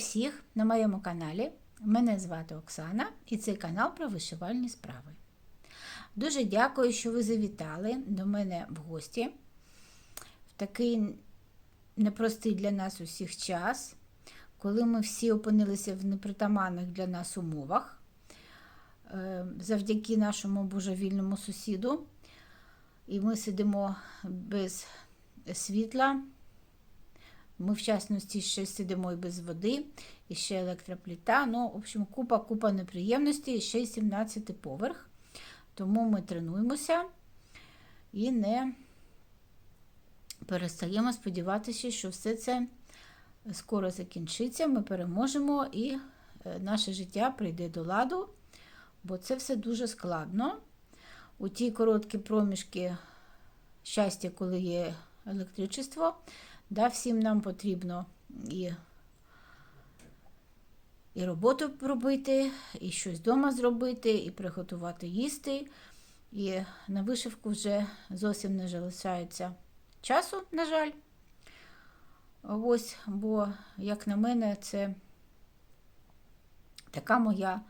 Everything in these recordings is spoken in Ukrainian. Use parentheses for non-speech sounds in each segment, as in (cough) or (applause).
Всіх на моєму каналі. Мене звати Оксана і цей канал про вишивальні справи. Дуже дякую, що ви завітали до мене в гості в такий непростий для нас усіх час, коли ми всі опинилися в непритаманних для нас умовах е, завдяки нашому божевільному сусіду. І ми сидимо без світла. Ми, в частності, ще сидимо і без води, і ще електропліта. Ну, в общем, купа-купа неприємностей, і ще й 17 поверх. Тому ми тренуємося і не перестаємо сподіватися, що все це скоро закінчиться, ми переможемо і е, наше життя прийде до ладу, бо це все дуже складно. У ті короткі проміжки щастя, коли є електричество, да, всім нам потрібно і, і роботу робити, і щось вдома зробити, і приготувати їсти. І на вишивку вже зовсім не залишається часу, на жаль. Ось, бо, як на мене, це така моя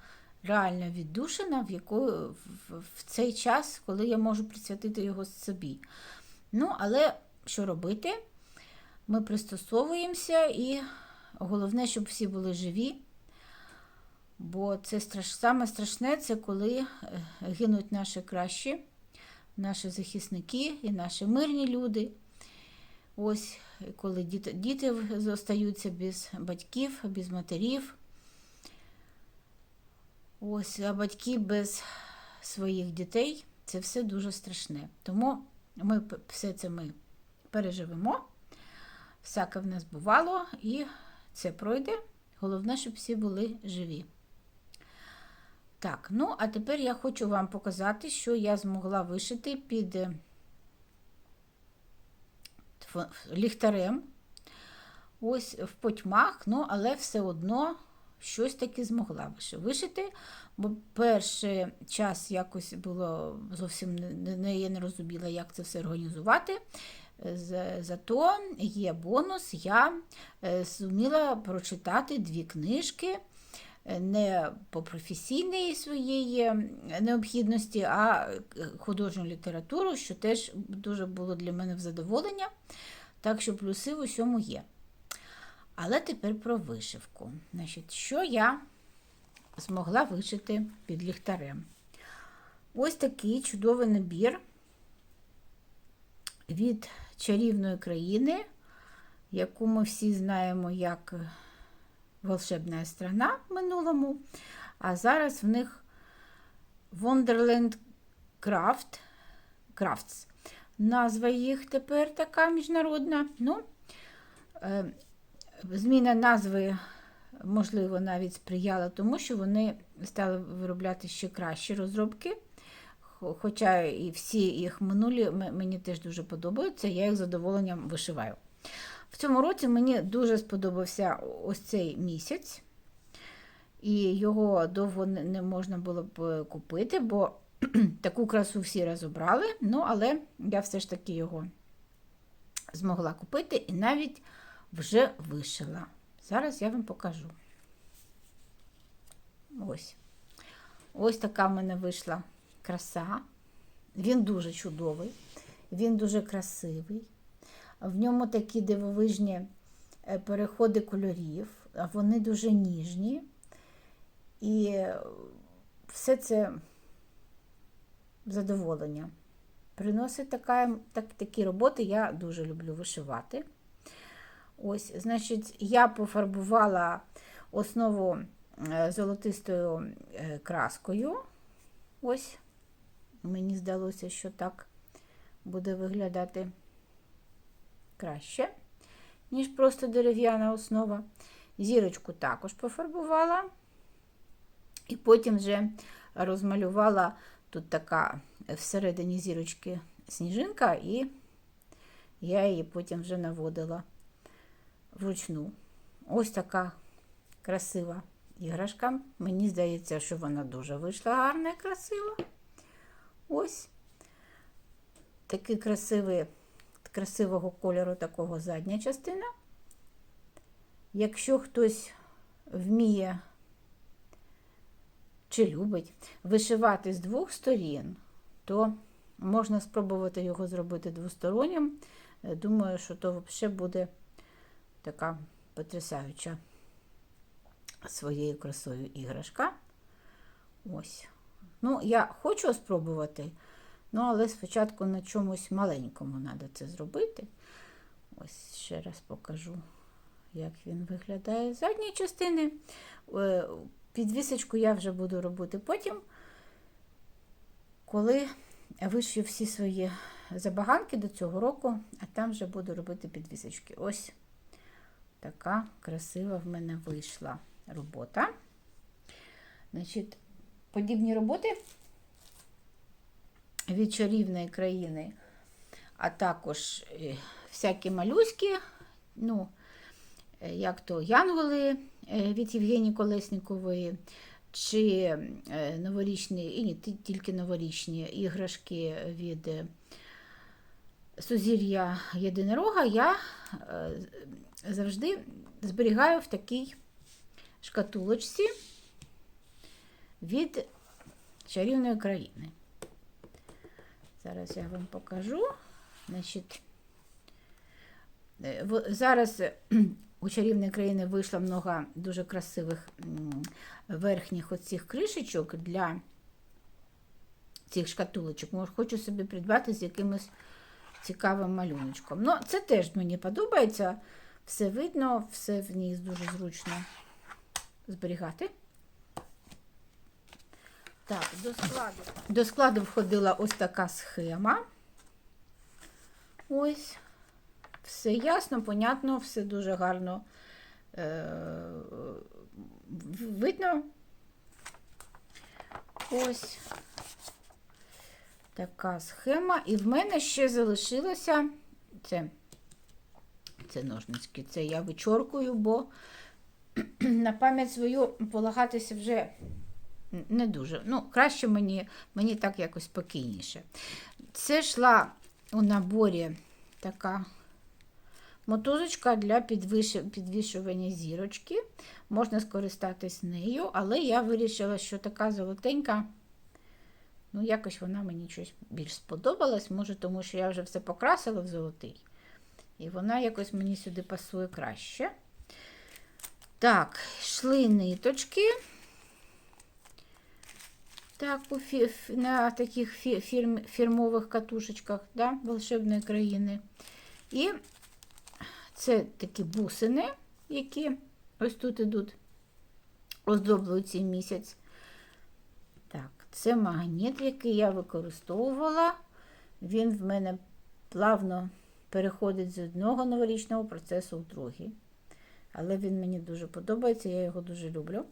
реальна віддушина, в яку в, в цей час, коли я можу присвятити його собі. Ну, але що робити? Ми пристосовуємося і головне, щоб всі були живі. Бо це страш... саме страшне це коли гинуть наші кращі, наші захисники і наші мирні люди. Ось коли діти, діти залишаються без батьків, без матерів. Ось, а батьки без своїх дітей це все дуже страшне. Тому ми все це ми переживемо. Всяке в нас бувало, і це пройде. Головне, щоб всі були живі. Так, ну, а тепер я хочу вам показати, що я змогла вишити під ліхтарем. Ось в потьмах, ну, але все одно щось таки змогла вишити. Бо перший час якось було зовсім не, я не розуміла, як це все організувати. Зато є бонус, я зуміла прочитати дві книжки не по професійній своєї необхідності, а художню літературу, що теж дуже було для мене в задоволення. Так що плюси в усьому є. Але тепер про вишивку. Значить, Що я змогла вишити під ліхтарем? Ось такий чудовий набір від чарівної країни, яку ми всі знаємо як волшебна страна в минулому. А зараз в них Wonderland Craft, Crafts. Назва їх тепер така міжнародна. Ну, е, Зміна назви, можливо, навіть сприяла тому, що вони стали виробляти ще кращі розробки. Хоча і всі їх минулі мені теж дуже подобаються, я їх з задоволенням вишиваю. В цьому році мені дуже сподобався ось цей місяць, і його довго не можна було б купити, бо (clears throat) таку красу всі розібрали, ну, але я все ж таки його змогла купити і навіть вже вишила. Зараз я вам покажу. Ось. Ось така в мене вийшла краса. Він дуже чудовий, він дуже красивий. В ньому такі дивовижні е, переходи кольорів, вони дуже ніжні. І все це задоволення. Приносить така, так, такі роботи, я дуже люблю вишивати. Ось, значить, я пофарбувала основу е, золотистою е, краскою. Ось, мені здалося, що так буде виглядати краще, ніж просто дерев'яна основа. Зірочку також пофарбувала. І потім вже розмалювала тут така всередині зірочки сніжинка, і я її потім вже наводила вручну. Ось така красива іграшка. Мені здається, що вона дуже вийшла гарна і красива. Ось такий красивий, красивого кольору такого задня частина. Якщо хтось вміє чи любить вишивати з двох сторін, то можна спробувати його зробити двостороннім. Е, Думаю, що то взагалі буде така потрясаюча своєю красою іграшка. Ось. Ну, я хочу спробувати, ну, але спочатку на чомусь маленькому треба це зробити. Ось ще раз покажу, як він виглядає з задньої частини. Е, Підвісочку я вже буду робити потім, коли вишью всі свої забаганки до цього року, а там вже буду робити підвісочки. Ось така красива в мене вийшла робота. Значить, подібні роботи від чарівної країни, а також е, всякі малюськи, ну, е, як то Янголи е, від Євгенії Колеснікової, чи новорічні, і не тільки новорічні іграшки від Сузір'я Єдинорога я завжди зберігаю в такій шкатулочці від чарівної країни. Зараз я вам покажу. Значить, е, зараз е, у чарівної країни вийшло много дуже красивих верхніх оцих кришечок для цих шкатулочок. Може, хочу собі придбати з якимось цікавим малюночком. Ну, це теж мені подобається. Все видно, все в ній дуже зручно зберігати. Так, до складу. До складу входила ось така схема. Ось. Все ясно, понятно, все дуже гарно е- видно. Ось така схема. І в мене ще залишилося це, це ножнички. Це я вичоркую, бо (clears throat) на пам'ять свою полагатися вже не дуже. Ну, краще мені, мені так якось спокійніше. Це йшла у наборі така мотузочка для підвішування зірочки. Можна скористатись нею, але я вирішила, що така золотенька. Ну, якось вона мені щось більш сподобалась, може, тому що я вже все покрасила в золотий. І вона якось мені сюди пасує краще. Так, йшли ниточки. Так, у фі- на таких фі- фірм, фірмових катушечках да, волшебної країни. І це такі бусини, які ось тут ідуть, оздоблюють цей місяць. Так, це магніт, який я використовувала. Він в мене плавно переходить з одного новорічного процесу в другий. Але він мені дуже подобається, я його дуже люблю.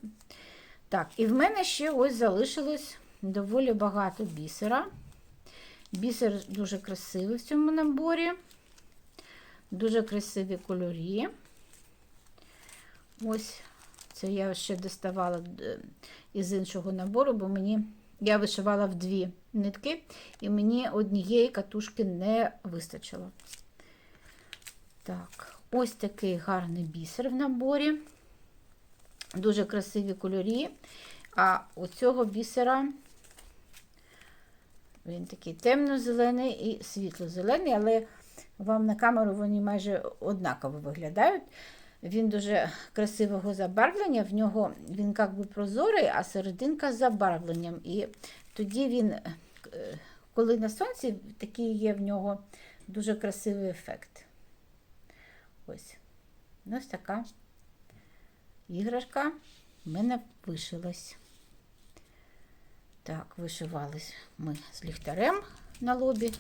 Так, і в мене ще ось залишилось доволі багато бісера. Бісер дуже красивий в цьому наборі. Дуже красиві кольорі. Ось це я ще доставала е, із іншого набору, бо мені я вишивала в дві нитки, і мені однієї катушки не вистачило. Так, ось такий гарний бісер в наборі. Дуже красиві кольорі. А у цього бісера він такий темно-зелений і світло-зелений, але вам на камеру вони майже однаково виглядають. Він дуже красивого забарвлення, в нього він як би прозорий, а серединка з забарвленням. І тоді він, е, коли на сонці, такий є в нього дуже красивий ефект. Ось. Ось така іграшка в мене вишилась. Так, вишивались ми з ліхтарем на лобі.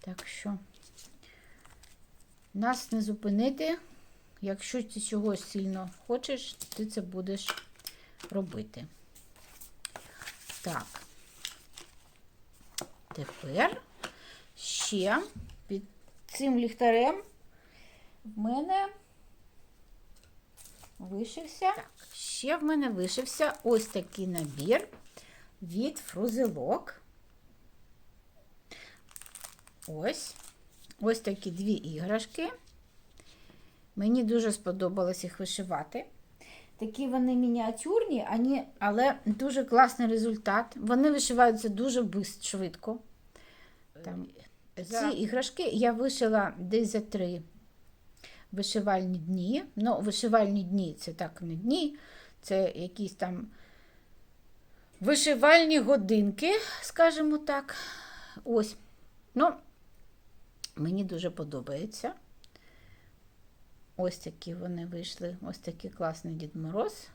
Так що нас не зупинити. Якщо ти чогось сильно хочеш, ти це будеш робити. Так, тепер ще під цим ліхтарем в мене вишився. Так, ще в мене вишився ось такий набір від фрузелок. Ось. Ось такі дві іграшки. Мені дуже сподобалось їх вишивати. Такі вони мініатюрні, але дуже класний результат. Вони вишиваються дуже швидко. Там, ці іграшки я вишила десь за три вишивальні дні. Ну, вишивальні дні це так не дні, це якісь там вишивальні годинки, скажімо так. Ось. Ну, мені дуже подобається. Ось такі вони вийшли. Ось такий класний Дід Мороз.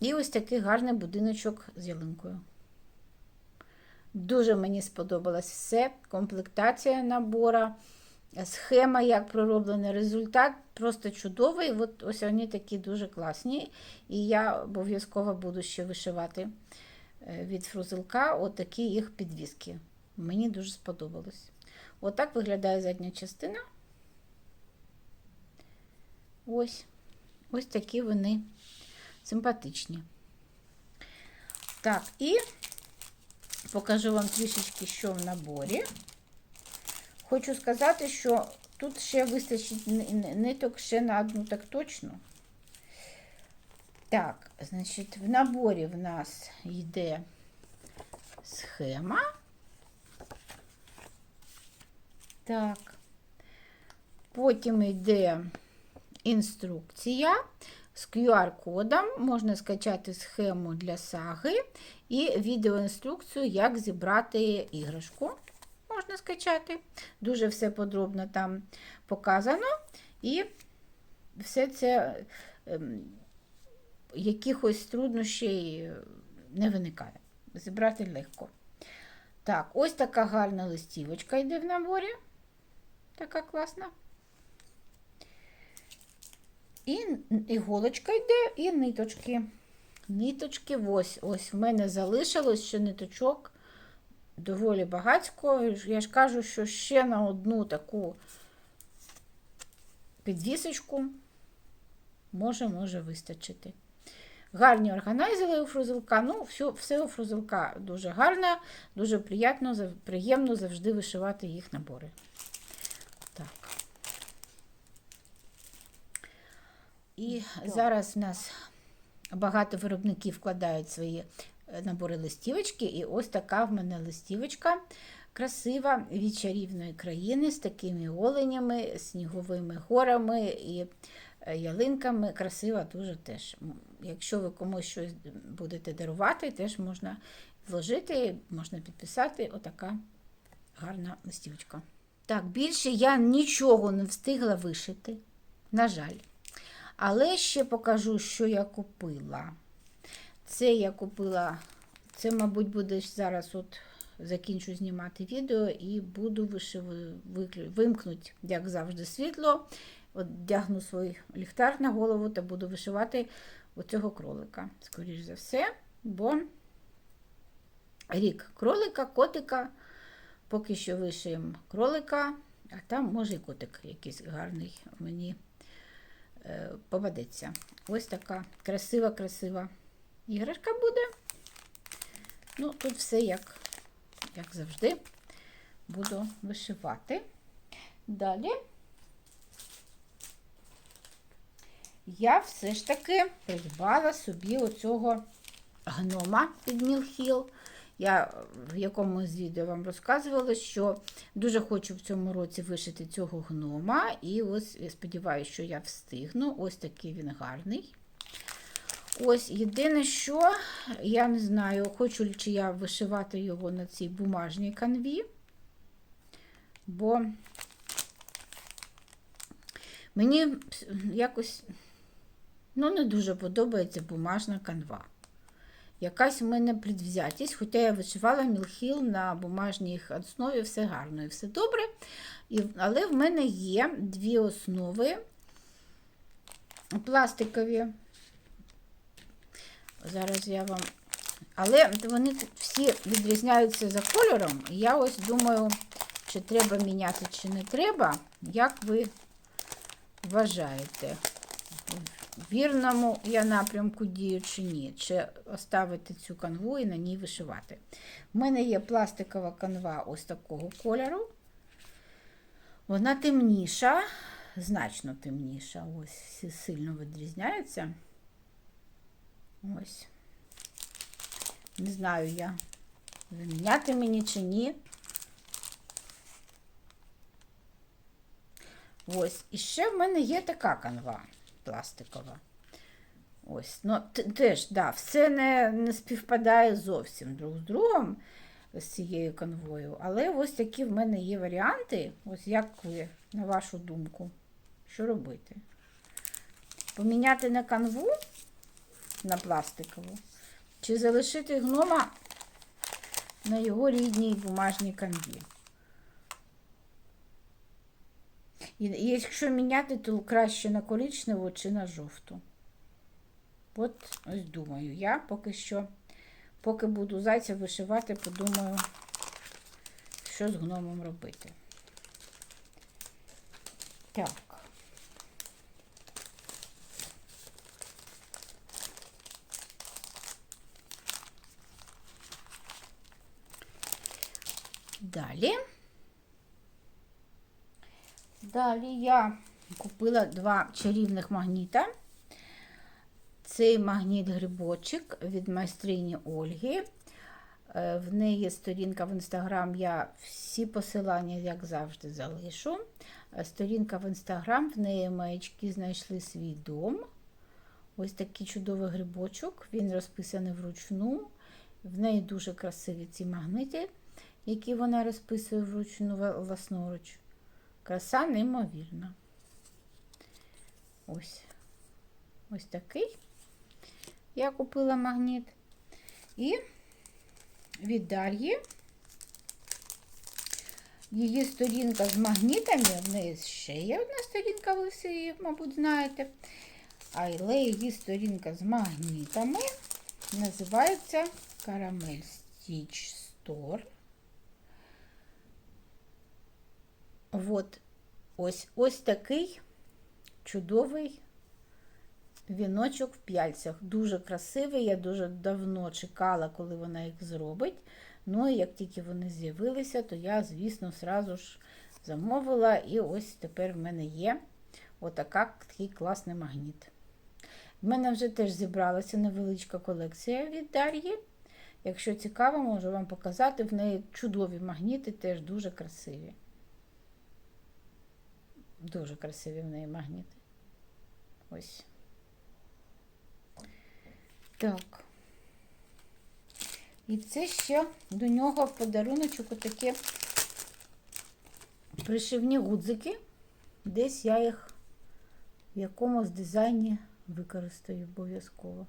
І ось такий гарний будиночок з ялинкою. Дуже мені сподобалось все. Комплектація набора, схема, як пророблений результат, просто чудовий. От ось вони такі дуже класні. І я обов'язково буду ще вишивати е, від фрузелка отакі їх підвіски. Мені дуже сподобалось. Отак виглядає задня частина. Ось. Ось такі вони симпатичні. Так, і покажу вам трішечки, що в наборі. Хочу сказати, що тут ще вистачить ни- ни- ниток ще на одну, так точно. Так, значить, в наборі в нас йде схема. Так. Потім йде інструкція з QR-кодом. Можна скачати схему для саги і відеоінструкцію, як зібрати іграшку. Можна скачати. Дуже все подробно там показано. І все це ем, якихось труднощей не виникає. Зібрати легко. Так, ось така гарна листівочка йде в наборі. Така класна. І іголочка йде, і ниточки. Ниточки, ось, ось в мене залишилось ще ниточок доволі багатько. Я ж кажу, що ще на одну таку підвісочку може, може вистачити. Гарні органайзери у фрузелка. Ну, все, все у фрузелка дуже гарне, дуже приємно, приємно завжди вишивати їх набори. Так. І зараз в нас багато виробників вкладають свої набори листівочки. І ось така в мене листівочка красива від чарівної країни з такими оленями, сніговими горами і е, ялинками. Красива дуже теж. Якщо ви комусь щось будете дарувати, теж можна вложити, можна підписати. Отака гарна листівочка. Так, більше я нічого не встигла вишити, на жаль. Але ще покажу, що я купила. Це я купила, це, мабуть, буде зараз от закінчу знімати відео і буду вишив... вимкнути, як завжди, світло. От вдягну свій ліхтар на голову та буду вишивати оцього кролика. Скоріш за все, бо рік кролика, котика. Поки що вишиємо кролика, а там може і котик якийсь гарний мені е, попадеться. Ось така красива-красива іграшка буде. Ну, тут все як, як завжди, буду вишивати. Далі я все ж таки придбала собі оцього гнома від Мілхіл. Я в якомусь відео вам розказувала, що дуже хочу в цьому році вишити цього гнома. І ось я сподіваюся, що я встигну. Ось такий він гарний. Ось єдине, що я не знаю, хочу чи я вишивати його на цій бумажній канві, бо мені якось ну, не дуже подобається бумажна канва. Якась в мене предвзятість, хоча я вишивала мілхіл на бумажній основі, все гарно і все добре. І, але в мене є дві основи пластикові. Зараз я вам. Але вони всі відрізняються за кольором. Я ось думаю, чи треба міняти, чи не треба. Як ви вважаєте? В вірному я напрямку дію чи ні, чи оставити цю канву і на ній вишивати. У мене є пластикова канва ось такого кольору. Вона темніша, значно темніша. Ось сильно відрізняються. Ось. Не знаю я, заміняти мені чи ні. Ось. І ще в мене є така канва пластикова. Ось. Ну, теж, да, все не, не співпадає зовсім друг з другом з цією канвою. Але ось такі в мене є варіанти. Ось як ви, на вашу думку, що робити? Поміняти на канву на пластикову, чи залишити гнома на його рідній бумажній канві. І якщо міняти, то краще на коричневу чи на жовту. От ось думаю, я поки що, поки буду зайця вишивати, подумаю, що з гномом робити. Так. Далі. Далі я купила два чарівних магніта. Цей магніт грибочок від майстрині Ольги. Е, В неї сторінка в інстаграм. Я всі посилання, як завжди, залишу. Е, Сторінка в інстаграм, в неї маячки знайшли свій дом. Ось такий чудовий грибочок. Він розписаний вручну. В неї дуже красиві ці магнити, які вона розписує вручну власноруч. Краса неймовірна. Ось. Ось такий. Я купила магніт. І від Дар'ї. Її сторінка з магнітами, в неї ще є одна сторінка, ви всі її, мабуть, знаєте. Але її сторінка з магнітами називається Caramel Stitch Store. От ось ось такий чудовий віночок в п'яльцях. Дуже красивий. Я дуже давно чекала, коли вона їх зробить. Ну і як тільки вони з'явилися, то я, звісно, сразу ж замовила. І ось тепер в мене є отака, такий класний магніт. В мене вже теж зібралася невеличка колекція від Дар'ї. Якщо цікаво, можу вам показати. В неї чудові магніти, теж дуже красиві. Дуже красиві в неї магніти. Ось. Так. І це ще до нього в подаруночок отакі пришивні гудзики. Десь я їх в якомусь дизайні використаю обов'язково.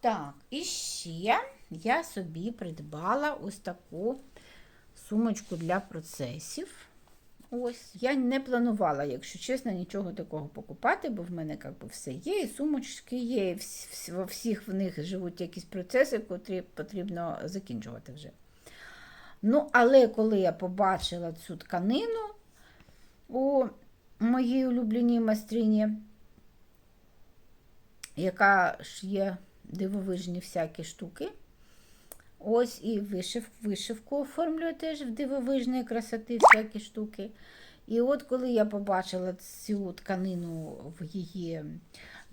Так, і ще я собі придбала ось таку сумочку для процесів. Ось, я не планувала, якщо чесно, нічого такого покупати, бо в мене як би, все є, і сумочки є, і во всіх в них живуть якісь процеси, котрі потрібно закінчувати вже. Ну, але коли я побачила цю тканину у моїй улюбленій майстрині, яка ж є дивовижні всякі штуки, Ось і вишив, вишивку оформлюю теж в дивовижної красоти всякі штуки. І от коли я побачила цю тканину в її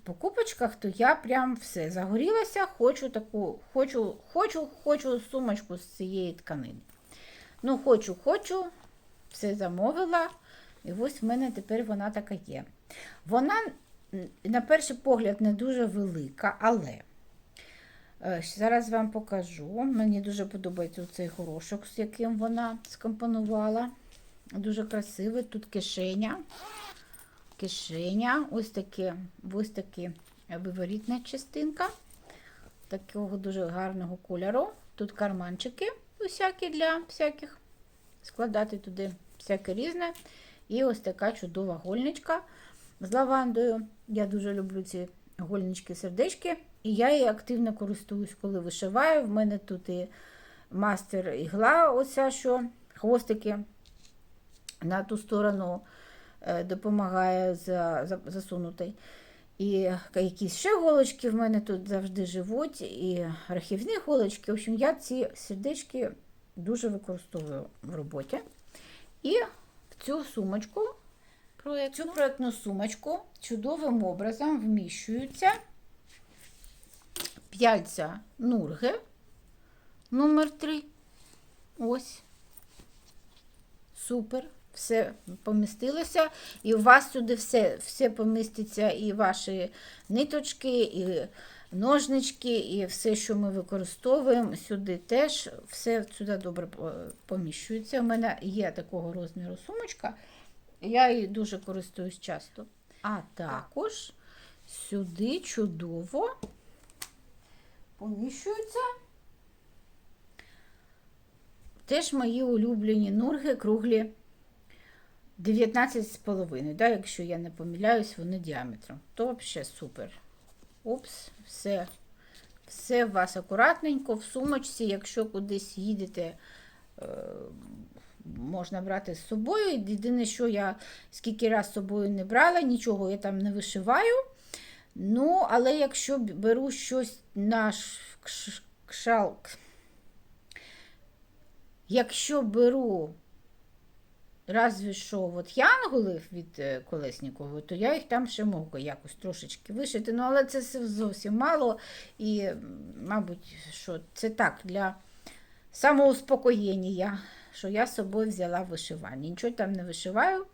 покупочках, то я прям все загорілася, хочу таку, хочу, хочу, хочу сумочку з цієї тканини. Ну, хочу, хочу, все замовила. І ось в мене тепер вона така є. Вона, на перший погляд, не дуже велика, але. Е, Зараз вам покажу. Мені дуже подобається цей горошок, з яким вона скомпонувала. Дуже красивий. Тут кишеня. Кишеня, ось таке, ось такі виворітна частинка. Такого дуже гарного кольору. Тут карманчики усякі для всяких. Складати туди всяке різне. І ось така чудова гольничка з лавандою. Я дуже люблю ці гольнички-сердечки. І я її активно користуюсь, коли вишиваю. В мене тут і мастер ігла, оця що хвостики на ту сторону е, допомагає за, за, засунути. І якісь ще голочки в мене тут завжди живуть, і архівні голочки. В общем, я ці сердечки дуже використовую в роботі. І в цю сумочку, цю проєктну сумочку чудовим образом вміщуються п'яльця нурги номер 3 Ось. Супер. Все помістилося. І у вас сюди все все поміститься, і ваші ниточки, і ножнички, і все, що ми використовуємо, сюди теж все сюди добре поміщується. У мене є такого розміру сумочка, я її дуже користуюсь часто. А також сюди чудово поміщуються. Теж мої улюблені нурги круглі 19,5, да, якщо я не помиляюсь, вони діаметром. То взагалі супер. Упс, все все у вас акуратненько, в сумочці, якщо кудись їдете, е, можна брати з собою. Єдине, що я скільки раз з собою не брала, нічого я там не вишиваю. Ну, але якщо беру щось на кшалк, Якщо беру разві що от янголів від е, Колеснікової, то я їх там ще можу якось трошечки вишити. Ну, але це зовсім мало. І, мабуть, що це так для самоуспокоєння, що я з собою взяла вишивання. Нічого там не вишиваю,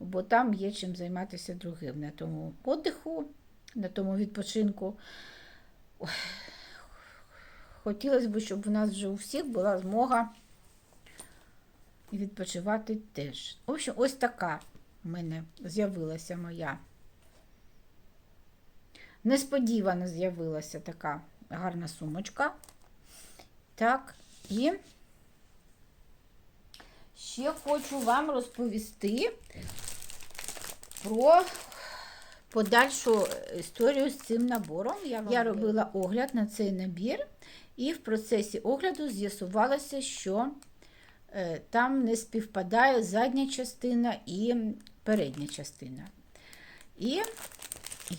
бо там є чим займатися другим на тому подиху, на тому відпочинку. Хотілося б, щоб у нас вже у всіх була змога відпочивати теж. В общем, ось така в мене з'явилася моя. Несподівано з'явилася така гарна сумочка. Так, і ще хочу вам розповісти про подальшу історію з цим набором. Я, Я робила огляд на цей набір, і в процесі огляду з'ясувалося, що Е, там не співпадає задня частина і передня частина. І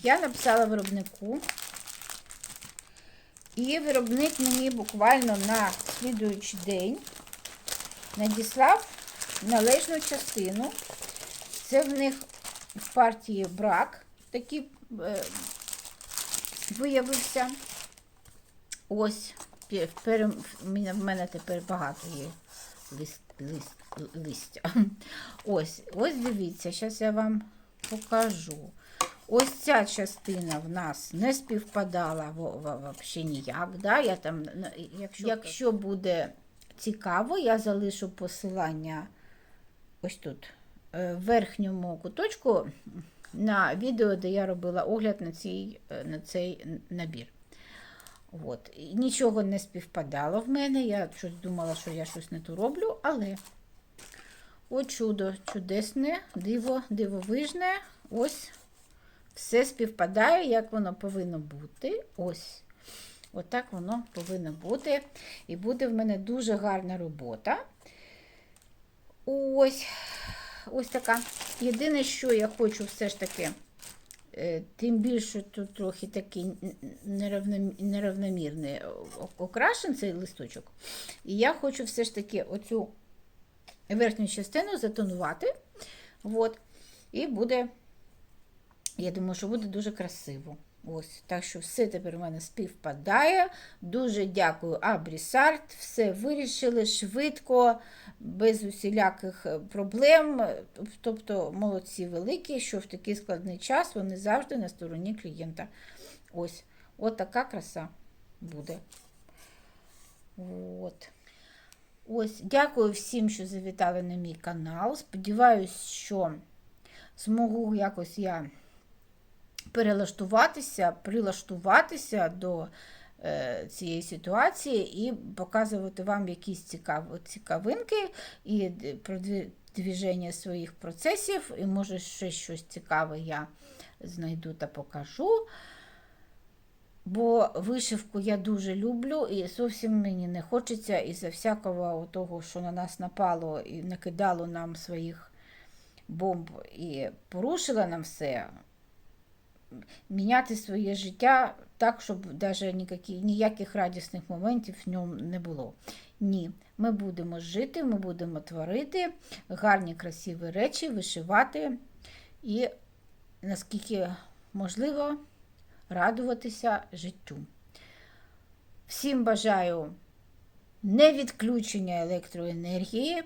я написала виробнику, і виробник мені буквально на слідуючий день надіслав належну частину. Це в них в партії брак такий е, виявився. Ось, в мене тепер багато є лист, лист, листя. Ось, ось дивіться, зараз я вам покажу. Ось ця частина в нас не співпадала взагалі ніяк. Да? Я там, Якщо якщо буде цікаво, я залишу посилання ось тут, е, в верхньому куточку на відео, де я робила огляд на цей, е, на цей набір. От. Нічого не співпадало в мене. Я щось думала, що я щось не то роблю, але о чудо чудесне, диво, дивовижне. Ось все співпадає, як воно повинно бути. Ось. Отак воно повинно бути. І буде в мене дуже гарна робота. Ось ось така. Єдине, що я хочу все ж таки. Е, тим більше тут трохи такий неравномірний окрашен цей листочок. І я хочу все ж таки оцю верхню частину затонувати. От, І буде, я думаю, що буде дуже красиво. Ось, Так що все тепер у мене співпадає. Дуже дякую Абрісарт. Все вирішили швидко, без усіляких е, проблем. Тобто молодці великі, що в такий складний час вони завжди на стороні клієнта. Ось от така краса буде. От. Ось, Дякую всім, що завітали на мій канал. Сподіваюсь, що змогу якось я перелаштуватися, прилаштуватися до е, цієї ситуації і показувати вам якісь цікав, цікавинки і продвіження своїх процесів, і може ще щось цікаве я знайду та покажу. Бо вишивку я дуже люблю, і зовсім мені не хочеться із-за всякого того, що на нас напало і накидало нам своїх бомб і порушило нам все міняти своє життя так, щоб навіть ніякі, ніяких радісних моментів в ньому не було. Ні, ми будемо жити, ми будемо творити гарні, красиві речі, вишивати і, наскільки можливо, радуватися життю. Всім бажаю не відключення електроенергії,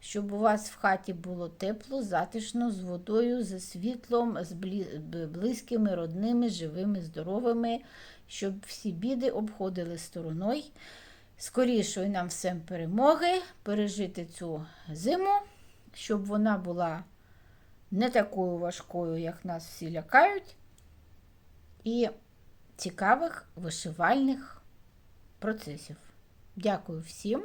щоб у вас в хаті було тепло, затишно, з водою, зі світлом, з близькими, родними, живими, здоровими, щоб всі біди обходили стороною. Скорішої нам всім перемоги, пережити цю зиму, щоб вона була не такою важкою, як нас всі лякають, і цікавих вишивальних процесів. Дякую всім.